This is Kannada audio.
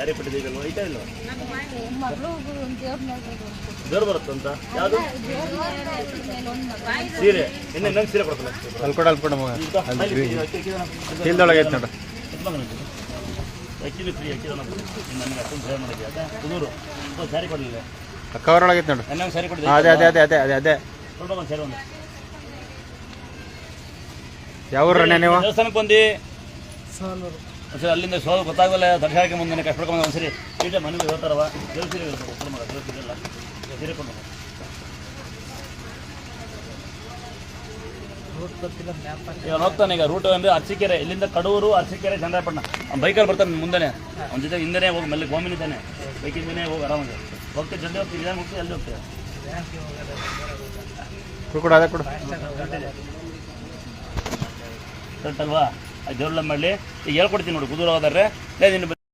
ಸ್ಯಾರಿ ಪಟ್ಟಿದ್ದೀಗಲ್ವ ಐತಾ ಇಲ್ವಾ? ಜೋರು ಬರುತ್ತಂತ ಯಾವುದು? ಸೀರೆ. ಇನ್ನು ನಂಗೆ ಸೀರೆ ಕೊಡ್ತಾನೆ ಅಲ್ಲಿ ಕೊಡ ಅಲ್ಲಿ ಕೊಡ ಮಗ ಅಲ್ಲಿ ಚೀಲದೊಳಗೆ ಐತೆ ನೋಡು. ಆ್ಯಕ್ಚುಲಿ ಫ್ರೀ ಆ್ಯಕ್ಚುಲಿ ನನಗೆ ಅಷ್ಟೊಂದು ಸೇವೆ ಮಾಡಿದ್ದೆ ಅದೇ ಸ್ಯಾರಿ ಕೊಡಲಿಲ್ಲ. ಐತೆ ನೋಡು. ಸ್ಯಾರಿ ಅದೇ ಅದೇ ಅದೇ ಅದೇ ಅದೇ ಅದೇ. ಕೊಡ್ಬೇಕು ಒಂದು ಸ್ಯಾರಿ ಒಂದು. ಯಾವ ಊರಣ್ಣ ನೀವು? ದೇವಸ್ಥಾನಕ್ಕೆ ಬಂದು? ಒಂದ್ಸರಿ ಅಲ್ಲಿಂದ ಸೋದು ಗೊತ್ತಾಗಲ್ಲ ದರ್ಶನಕ್ಕೆ ಮುಂದೆ ಕಷ್ಟಪಡ್ಕೊಂಡು ಒಂದ್ಸರಿ ಸೀಟೆ ಮನೆಗೆ ಹೋಗ್ತಾರವ ಜೋಸಿರಿ ಕೊಡು ಮಗ ದೇವ್ರ ಸೇರಿಕೊಂಡು ಹೋಗ್ತಾನೆ ಈಗ ರೂಟ್ ಅಂದ್ರೆ ಅರಸೀಕೆರೆ ಇಲ್ಲಿಂದ ಕಡೂರು ಅರಸೀಕೆರೆ ಚಂದ್ರಪಟ್ಟಣ ಅವ್ನು ಬೈಕಲ್ಲಿ ಬರ್ತಾನೆ ಮುಂದೆನೆ. ಅವ್ನ ಜೊತೆ ಹಿಂದೆ ಹೋಗಿ ಮೆಲ್ಲ ಗೋಮಿನಿದ್ದಾನೆ ಬೈಕಿಂದನೇ ಹೋಗಿ ಆರಾಮಾಗಿ. ಹೋಗ್ತಾ ಜಲ್ದಿ ಹೋಗ್ತೀವಿ ಇದನ್ನ ಹೋಗ್ತೀವಿ ಅಲ್ಲಿ ಹೋಗ್ತೀವಿ ಕೊಡು ಕೊಡು ಅದೇ ಕೊಡು. ಕರೆಕ್ಟ್ ಅಲ್ವಾ? ದೇವ್ರಲ್ಲ ಮಾಡಲಿ ಹೇಳ್ಕೊಡ್ತೀನಿ ನೋಡಿ ಕುದೂರು ಹೋದಾರೆ ಲೇ ನಿನ್ನ